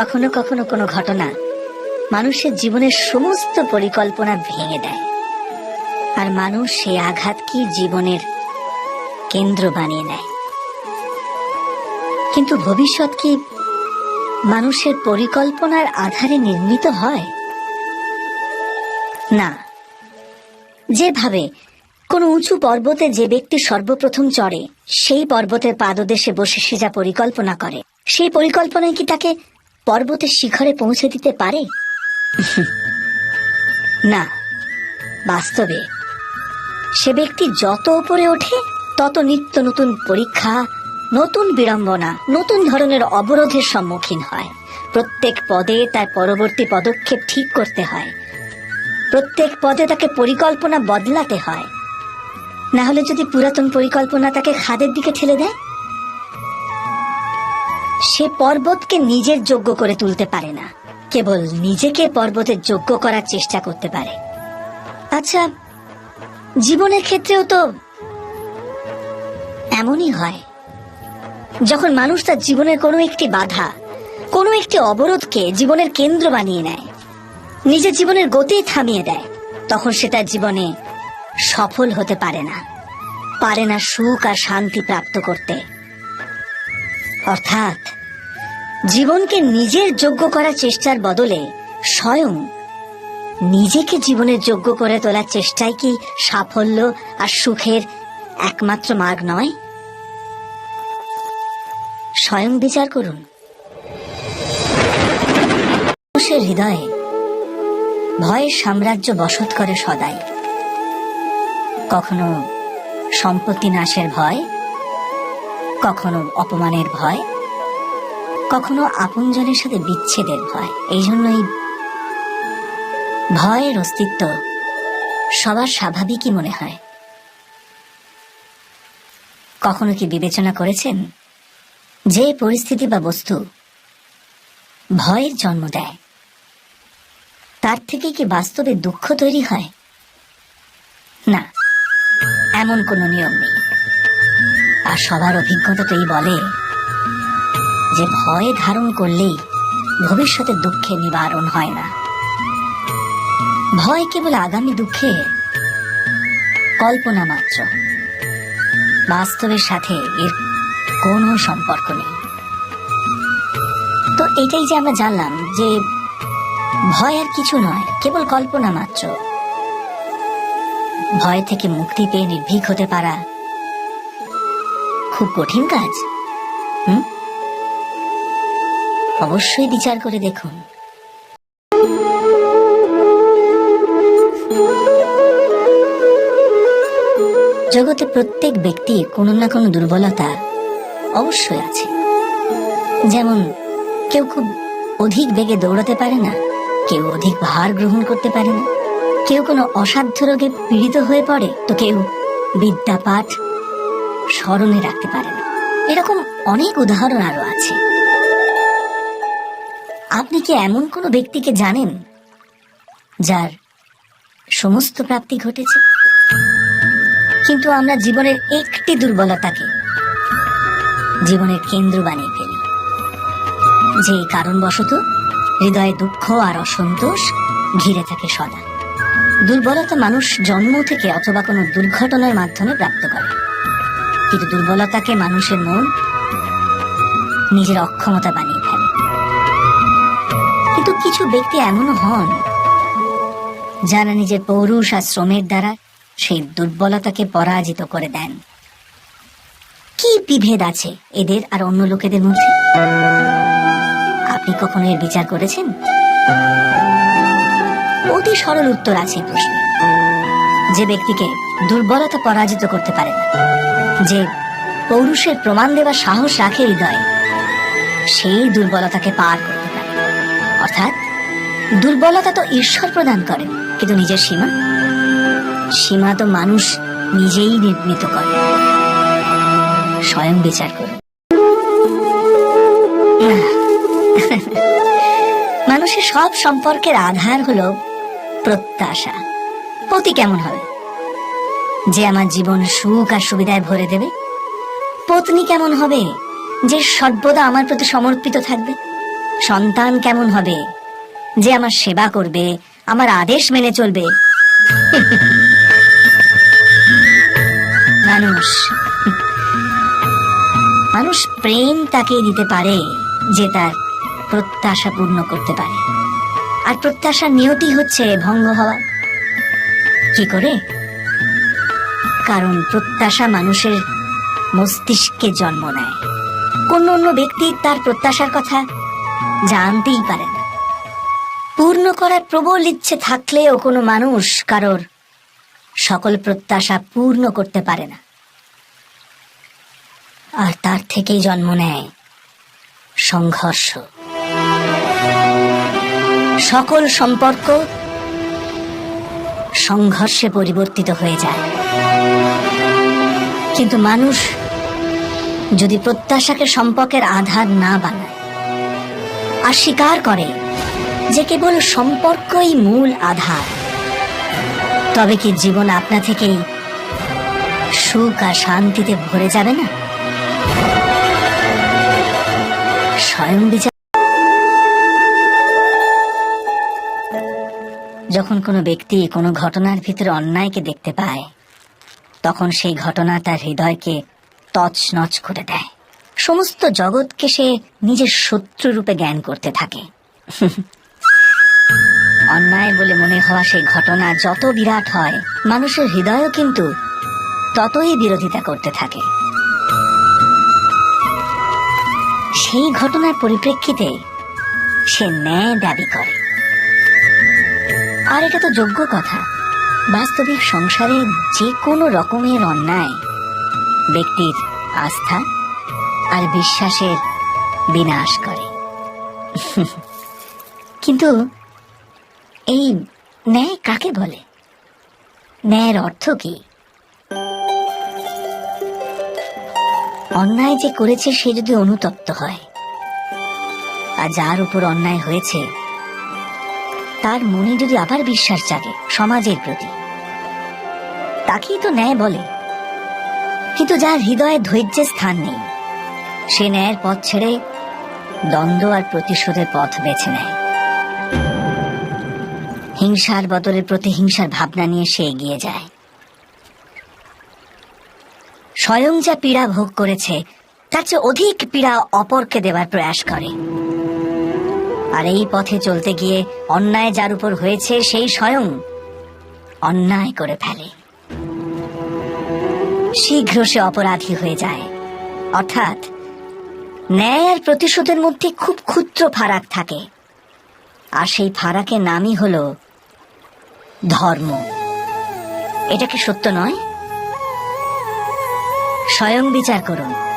কখনো কখনো কোনো ঘটনা মানুষের জীবনের সমস্ত পরিকল্পনা ভেঙে দেয়। আর মানুষ সেই আঘাতকে জীবনের কেন্দ্র বানিয়ে নেয়। কিন্তু ভবিষ্যৎ কি মানুষের পরিকল্পনার আধারে নির্মিত হয়? না। যেভাবে কোনো উঁচু পর্বতে যে ব্যক্তি সর্বপ্রথম চড়ে, সেই পর্বতের পাদদেশে বসে সে যা পরিকল্পনা করে, সেই পরিকল্পনায় কি তাকে পর্বতের শিখরে পৌঁছে দিতে পারে? না, বাস্তবে। সে ব্যক্তি যত উপরে ওঠে, তত নিত্য নতুন পরীক্ষা, নতুন বিড়ম্বনা, নতুন ধরনের অবরোধের সম্মুখীন হয়। প্রত্যেক পদে তার পরবর্তী পদক্ষেপ ঠিক করতে হয়। প্রত্যেক পদে তাকে পরিকল্পনা বদলাতে হয়। না হলে যদি পুরাতন পরিকল্পনা তাকে খাদের দিকে ঠেলে দেয়? সে পর্বতকে নিজের যোগ্য করে তুলতে পারে না। কেবল নিজেকে পর্বতের যোগ্য করার চেষ্টা করতে পারে। আচ্ছা জীবনের ক্ষেত্রেও তো এমনই হয়। যখন মানুষ তার জীবনের কোনো একটি বাধা, কোনো একটি অবরোধকে জীবনের কেন্দ্র বানিয়ে নেয়, নিজের জীবনের গতি থামিয়ে দেয়, তখন সে তার জীবনে সফল হতে পারে না। পারে না সুখ আর শান্তি প্রাপ্ত করতে। অর্থাৎ, জীবনকে নিজের যোগ্য করার চেষ্টার বদলে স্বয়ং নিজেকে জীবনের যোগ্য করে তোলার চেষ্টাই কি সাফল্য আর সুখের একমাত্র মার্গ নয়? স্বয়ং বিচার করুন। মানুষের হৃদয়ে ভয়ের সাম্রাজ্য বসত করে সদাই। কখনো সম্পত্তি নাশের ভয় কখনো অপমানের ভয়, কখনো আপনজনের সাথে বিচ্ছেদের ভয়। এই জন্যই ভয়ের অস্তিত্ব সবার স্বাভাবিকই মনে হয়। কখনো কি বিবেচনা করেছেন যে পরিস্থিতি বা বস্তু ভয়ের জন্ম দেয়? তার থেকে কি বাস্তবে দুঃখ তৈরি হয়? না, এমন কোনো নিয়ম নেই। আর সবার অভিজ্ঞতা তো এই বলে যে ভয় ধারণ করলেই ভবিষ্যতের দুঃখে নিবারণ হয় না। ভয় কেবল আগামী দুঃখে কল্পনা মাত্র। বাস্তবের সাথে এর কোনো সম্পর্ক নেই। তো এটাই যে আমরা জানলাম যে ভয় আর কিছু নয়, কেবল কল্পনা মাত্র। ভয় থেকে মুক্তি পেয়ে নির্ভীক হতে পারা খুব কঠিন কাজ। হুম? অবশ্যই বিচার করে দেখুন। জগতে প্রত্যেক ব্যক্তির কোনো না কোনো দুর্বলতা অবশ্যই আছে। যেমন, কেউ খুব অধিক বেগে দৌড়াতে পারে না, কেউ অধিক ভার গ্রহণ করতে পারে না, কেউ কোনো অসাধ্য রোগে পীড়িত হয়ে পড়ে, তো কেউ বিদ্যা পাঠ স্মরণে রাখতে পারে না এরকম অনেক উদাহরণ আরও আছে। আপনি কি এমন কোনো ব্যক্তিকে জানেন, যার সমস্ত প্রাপ্তি ঘটেছে? কিন্তু আমরা জীবনের একটি দুর্বলতাকে জীবনের কেন্দ্র বানিয়ে ফেলি, যে কারণবশত হৃদয়ে দুঃখ আর অসন্তোষ ঘিরে থাকে সদা। দুর্বলতা মানুষ জন্ম থেকে অথবা কোনো দুর্ঘটনার মাধ্যমে প্রাপ্ত করে। কিন্তু দুর্বলতাকে মানুষের মন নিজের অক্ষমতা বানিয়ে ফেলে। কিন্তু কিছু ব্যক্তি এমনও হন, যারা নিজের পৌরুষ আর শ্রমের দ্বারা সেই দুর্বলতাকে পরাজিত করে দেন। কি বিভেদ আছে এদের আর অন্য লোকেদের মধ্যে? আপনি কখনো এর বিচার করেছেন? অতি সরল উত্তর আছে প্রশ্নে। যে ব্যক্তিকে দুর্বলতা পরাজিত করতে পারে না যে পৌরুষের প্রমাণ দেবার সাহস রাখে হৃদয়ে, সেই দুর্বলতাকে পার করতে পারে। অর্থাৎ, দুর্বলতা তো ঈশ্বর প্রদান করেন কিন্তু নিজের সীমা? সীমা তো মানুষ নিজেই নির্মিত করে। স্বয়ং বিচার করুন। মানুষের সব সম্পর্কের আধার হলো প্রত্যাশা। পতি কেমন হবে? যে আমার জীবন সুখ আর সুবিধায় ভরে দেবে। পত্নী কেমন হবে? যে সর্বদা আমার প্রতি সমর্পিত থাকবে। সন্তান কেমন হবে? যে আমার সেবা করবে, আমার আদেশ মেনে চলবে। মানুষ। মানুষ প্রেম তাকে দিতে পারে, যে তার প্রত্যাশা পূর্ণ করতে পারে। আর প্রত্যাশার নিয়তি হচ্ছে ভঙ্গ হওয়া। কি করে? কারণ প্রত্যাশা মানুষের মস্তিষ্কে জন্ম নেয়। কোন অন্য ব্যক্তি তার প্রত্যাশার কথা জানতেই পারে না। পূর্ণ করার প্রবল ইচ্ছে থাকলেও কোনো মানুষ কারোর সকল প্রত্যাশা পূর্ণ করতে পারে না। আর তার থেকেই জন্ম নেয় সংঘর্ষ। সকল সম্পর্ক সংঘর্ষে পরিবর্তিত হয়ে যায়। কিন্তু মানুষ যদি প্রত্যাশাকে সম্পর্কের আধার না বানায় আর স্বীকার করে যে কেবল সম্পর্কই মূল আধার, তবে কি জীবন আপনা থেকেই সুখ আর শান্তিতে ভরে যাবে না? স্বয়ং বিচার যখন কোনো ব্যক্তি কোনো ঘটনার ভিতরে অন্যায়কে দেখতে পায় তখন সেই ঘটনা তার হৃদয়কে তছনছ করে দেয়। সমস্ত জগৎকে সে নিজের শত্রু রূপে জ্ঞান করতে থাকে। অন্যায় বলে মনে হওয়া সেই ঘটনা যত বিরাট হয়, মানুষের হৃদয়ও কিন্তু ততই বিরোধিতা করতে থাকে। সেই ঘটনার পরিপ্রেক্ষিতে সে ন্যায় দাবি করে। আর এটা তো যোগ্য কথা। বাস্তবিক সংসারে যে কোনো রকমের অন্যায়, ব্যক্তির আস্থা আর বিশ্বাসের বিনাশ করে। কিন্তু এই ন্যায় কাকে বলে? ন্যায়ের অর্থ কি? অন্যায় যে করেছে সে যদি অনুতপ্ত হয়, আর যার উপর অন্যায় হয়েছে, তার মনে যদি আবার বিশ্বাস জাগে সমাজের প্রতি তাকেই তো ন্যায় বলে। কিন্তু যার হৃদয়ে ধৈর্যের স্থান নেই, সে ন্যায়ের পথ ছেড়ে দ্বন্দ্ব আর প্রতিশোধের পথ বেছে নেয়। হিংসার বদলে প্রতিহিংসার ভাবনা নিয়ে সে এগিয়ে যায়। স্বয়ং যা পীড়া ভোগ করেছে, তার চেয়ে অধিক পীড়া অপরকে দেবার প্রয়াস করে। আর এই পথে চলতে গিয়ে অন্যায় যার উপর হয়েছে, সেই স্বয়ং অন্যায় করে ফেলে। শীঘ্র সে অপরাধী হয়ে যায়। অর্থাৎ ন্যায় আর প্রতিশোধের মধ্যে খুব ক্ষুদ্র ফারাক থাকে। আর সেই ফারাকের নামই হল ধর্ম। এটা কি সত্য নয়? স্বয়ং বিচার করুন।